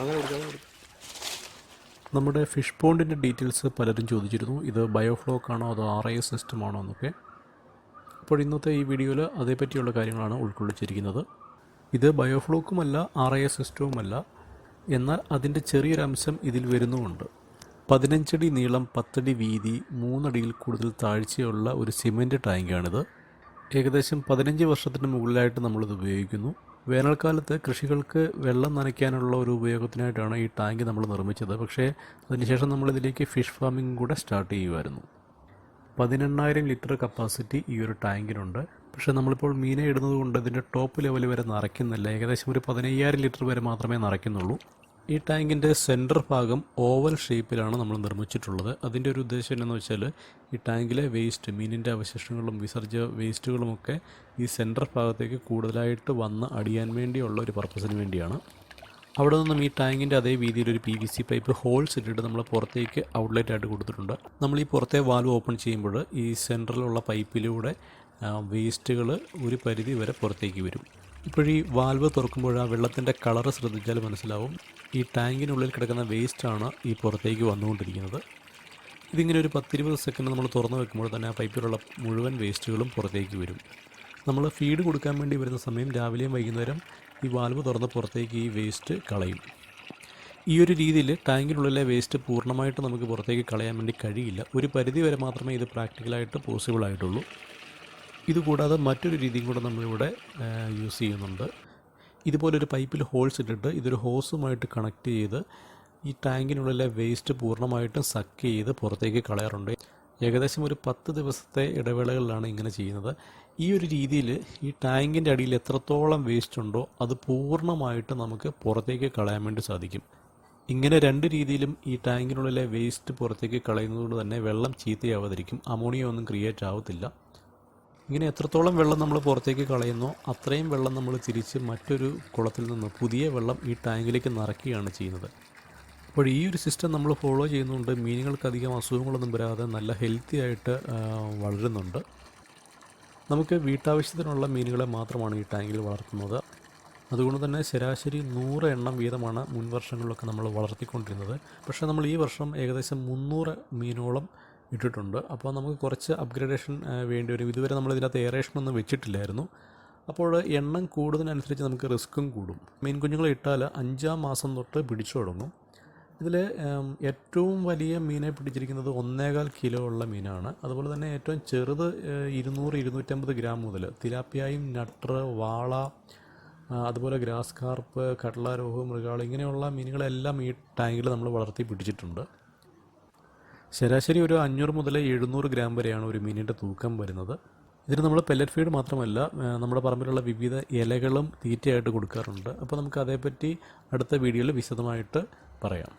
അങ്ങനെ നമ്മുടെ fish പോണ്ടിന്റെ details പലരും ചോദിച്ചിരുന്നു. ഇത് ബയോഫ്ലോക്ക് ആണോ അതോ ആർ ഐ എസ് സിസ്റ്റം ആണോ എന്നൊക്കെ. അപ്പോൾ ഇന്നത്തെ ഈ വീഡിയോയിൽ അതേപ്പറ്റിയുള്ള കാര്യങ്ങളാണ് ഉൾക്കൊള്ളിച്ചിരിക്കുന്നത്. ഇത് ബയോഫ്ലോക്കുമല്ല ആർ ഐ എസ് സിസ്റ്റവുമല്ല. എന്നാൽ അതിന്റെ ചെറിയൊരംശം ഇതിൽ വരുന്നുമുണ്ട്. പതിനഞ്ചടി നീളം പത്തടി വീതി മൂന്നടിയിൽ കൂടുതൽ താഴ്ചയുള്ള ഒരു സിമന്റ് ടാങ്കാണിത്. ഏകദേശം പതിനഞ്ച് വർഷത്തിന് മുകളിലായിട്ട് നമ്മളിത് ഉപയോഗിക്കുന്നു. വേനൽക്കാലത്ത് കൃഷികൾക്ക് വെള്ളം നനയ്ക്കാനുള്ള ഒരു ഉപയോഗത്തിനായിട്ടാണ് ഈ ടാങ്ക് നമ്മൾ നിർമ്മിച്ചത്. പക്ഷേ അതിനുശേഷം നമ്മളിതിലേക്ക് ഫിഷ് ഫാമിംഗ് കൂടെ സ്റ്റാർട്ട് ചെയ്യുമായിരുന്നു പതിനെണ്ണായിരം ലിറ്റർ കപ്പാസിറ്റി ഈ ഒരു ടാങ്കിനുണ്ട്. പക്ഷേ നമ്മളിപ്പോൾ മീനെ ഇടുന്നത് കൊണ്ട് ഇതിന്റെ ടോപ്പ് ലെവൽ വരെ നിറയ്ക്കുന്നില്ല ഏകദേശം ഒരു പതിനയ്യായിരം ലിറ്റർ വരെ മാത്രമേ നിറയ്ക്കുന്നുള്ളൂ ഈ ടാങ്കിന്റെ സെന്റർ ഭാഗം ഓവൽ ഷേപ്പിലാണ് നമ്മൾ നിർമ്മിച്ചിട്ടുള്ളത്. അതിന്റെ ഒരു ഉദ്ദേശം എന്താണെന്ന് വെച്ചാൽ ഈ ടാങ്കിലെ വേസ്റ്റ് മീനിന്റെ അവശിഷ്ടങ്ങളും വിസർജ്യ വേസ്റ്റുകളുമൊക്കെ ഈ സെന്റർ ഭാഗത്തേക്ക് കൂടുതലായിട്ട് വന്ന് അടിയാൻ വേണ്ടിയുള്ള ഒരു പർപ്പസിന് വേണ്ടിയാണ്. അവിടെ നിന്നും ഈ ടാങ്കിന്റെ അതേ വീതിയിൽ ഒരു P V C pipe holes ഇട്ടിട്ട് നമ്മൾ പുറത്തേക്ക് ഔട്ട്ലെറ്റ് ആയിട്ട് കൊടുത്തിട്ടുണ്ട്. നമ്മൾ ഈ പുറത്തെ വാൽവ് ഓപ്പൺ ചെയ്യുമ്പോൾ ഈ സെന്ററിലുള്ള പൈപ്പിലൂടെ വേസ്റ്റുകൾ ഒരു പരിധി വരെ പുറത്തേക്ക് വരും. ഇപ്പോഴീ വാൽവ് തുറക്കുമ്പോൾ ആ വെള്ളത്തിന്റെ കളറ് ശ്രദ്ധിച്ചാൽ മനസ്സിലാവും. ഈ ടാങ്കിനുള്ളിൽ കിടക്കുന്ന വേസ്റ്റാണ് ഈ പുറത്തേക്ക് വന്നുകൊണ്ടിരിക്കുന്നത്. ഇതിങ്ങനെ ഒരു പത്തിരുപത് സെക്കൻഡ് നമ്മൾ തുറന്നു വെക്കുമ്പോൾ തന്നെ ആ പൈപ്പിലുള്ള മുഴുവൻ വേസ്റ്റുകളും പുറത്തേക്ക് വരും. നമ്മൾ ഫീഡ് കൊടുക്കാൻ വേണ്ടി വരുന്ന സമയം രാവിലെയും വൈകുന്നേരം ഈ വാൽവ് തുറന്ന് പുറത്തേക്ക് ഈ വേസ്റ്റ് കളയും. ഈ ഒരു രീതിയിൽ ടാങ്കിനുള്ളിലെ വേസ്റ്റ് പൂർണമായിട്ട് നമുക്ക് പുറത്തേക്ക് കളയാൻ വേണ്ടി കഴിയില്ല. ഒരു പരിധി വരെ മാത്രമേ ഇത് പ്രാക്ടിക്കലായിട്ട് പോസിബിൾ ആയിട്ടുള്ളൂ. ഇതുകൂടാതെ മറ്റൊരു രീതിയും കൂടെ നമ്മളിവിടെ യൂസ് ചെയ്യുന്നുണ്ട്. ഇതുപോലൊരു പൈപ്പിൽ ഹോൾസ് ഇട്ടിട്ട് ഇതൊരു ഹോസുമായിട്ട് കണക്ട് ചെയ്ത് ഈ ടാങ്കിനുള്ളിലെ വേസ്റ്റ് പൂർണമായിട്ടും സക്ക് ചെയ്ത് പുറത്തേക്ക് കളയാറുണ്ട്. ഏകദേശം ഒരു പത്ത് ദിവസത്തെ ഇടവേളകളിലാണ് ഇങ്ങനെ ചെയ്യുന്നത്. ഈ ഒരു രീതിയിൽ ഈ ടാങ്കിന്റെ അടിയിൽ എത്രത്തോളം വേസ്റ്റ് ഉണ്ടോ അത് പൂർണമായിട്ട് നമുക്ക് പുറത്തേക്ക് കളയാൻ വേണ്ടി സാധിക്കും. ഇങ്ങനെ രണ്ട് രീതിയിലും ഈ ടാങ്കിനുള്ളിലെ വേസ്റ്റ് പുറത്തേക്ക് കളയുന്നതുകൊണ്ട് തന്നെ വെള്ളം ചീത്തയാവാതിരിക്കും. അമോണിയ ഒന്നും ക്രിയേറ്റ് ആവത്തില്ല. ഇങ്ങനെ എത്രത്തോളം വെള്ളം നമ്മൾ പുറത്തേക്ക് കളയുന്നോ അത്രയും വെള്ളം നമ്മൾ തിരിച്ച് മറ്റൊരു കുളത്തിൽ നിന്ന് പുതിയ വെള്ളം ഈ ടാങ്കിലേക്ക് നിറയ്ക്കുകയാണ് ചെയ്യുന്നത്. അപ്പോൾ ഈ ഒരു സിസ്റ്റം നമ്മൾ ഫോളോ ചെയ്യുന്നുണ്ട്. മീനുകൾക്ക് അധികം അസുഖങ്ങളൊന്നും വരാതെ നല്ല ഹെൽത്തി ആയിട്ട് വളരുന്നുണ്ട്. നമുക്ക് വീട്ടാവശ്യത്തിനുള്ള മീനുകളെ മാത്രമാണ് ഈ ടാങ്കിൽ വളർത്തുന്നത്. അതുകൊണ്ട് തന്നെ ശരാശരി നൂറ് എണ്ണം വീതമാണ് മുൻ വർഷങ്ങളിലൊക്കെ നമ്മൾ വളർത്തിക്കൊണ്ടിരുന്നത്. പക്ഷേ നമ്മൾ ഈ വർഷം ഏകദേശം മുന്നൂറ് മീനോളം ഇട്ടിട്ടുണ്ട്. അപ്പോൾ നമുക്ക് കുറച്ച് അപ്ഗ്രേഡേഷൻ വേണ്ടി വരും ഇതുവരെ നമ്മൾ ഇതിനകത്ത് എയറേഷനൊന്നും വെച്ചിട്ടില്ലായിരുന്നു. അപ്പോൾ എണ്ണം കൂടുന്നതിനനുസരിച്ച് നമുക്ക് റിസ്ക്കും കൂടും. മീൻ കുഞ്ഞുങ്ങളെ ഇട്ടാൽ അഞ്ചാം മാസം തൊട്ട് പിടിച്ചു തുടങ്ങും. ഇതിൽ ഏറ്റവും വലിയ മീനെ പിടിച്ചിരിക്കുന്നത് ഒന്നേകാൽ കിലോ ഉള്ള മീനാണ്. അതുപോലെ തന്നെ ഏറ്റവും ചെറുത് ഇരുന്നൂറ് ഇരുന്നൂറ്റമ്പത് ഗ്രാം മുതൽ തിലാപ്പിയായും നട്ടർ വാള അതുപോലെ ഗ്രാസ് കാർപ്പ് കടലാരോഹ് മൃഗാൾ ഇങ്ങനെയുള്ള മീനുകളെല്ലാം ഈ ടാങ്കിൽ നമ്മൾ വളർത്തി പിടിച്ചിട്ടുണ്ട്. ശരാശരി ഒരു അഞ്ഞൂറ് മുതൽ എഴുന്നൂറ് ഗ്രാം വരെയാണ് ഒരു മീനിന്റെ തൂക്കം വരുന്നത്. ഇതിന് നമ്മൾ പെല്ലറ്റ് ഫീഡ് മാത്രമല്ല നമ്മുടെ പറമ്പിലുള്ള വിവിധ ഇലകളും തീറ്റയായിട്ട് കൊടുക്കാറുണ്ട്. അപ്പോൾ നമുക്ക് അതേപ്പറ്റി അടുത്ത വീഡിയോയിൽ വിശദമായിട്ട് പറയാം.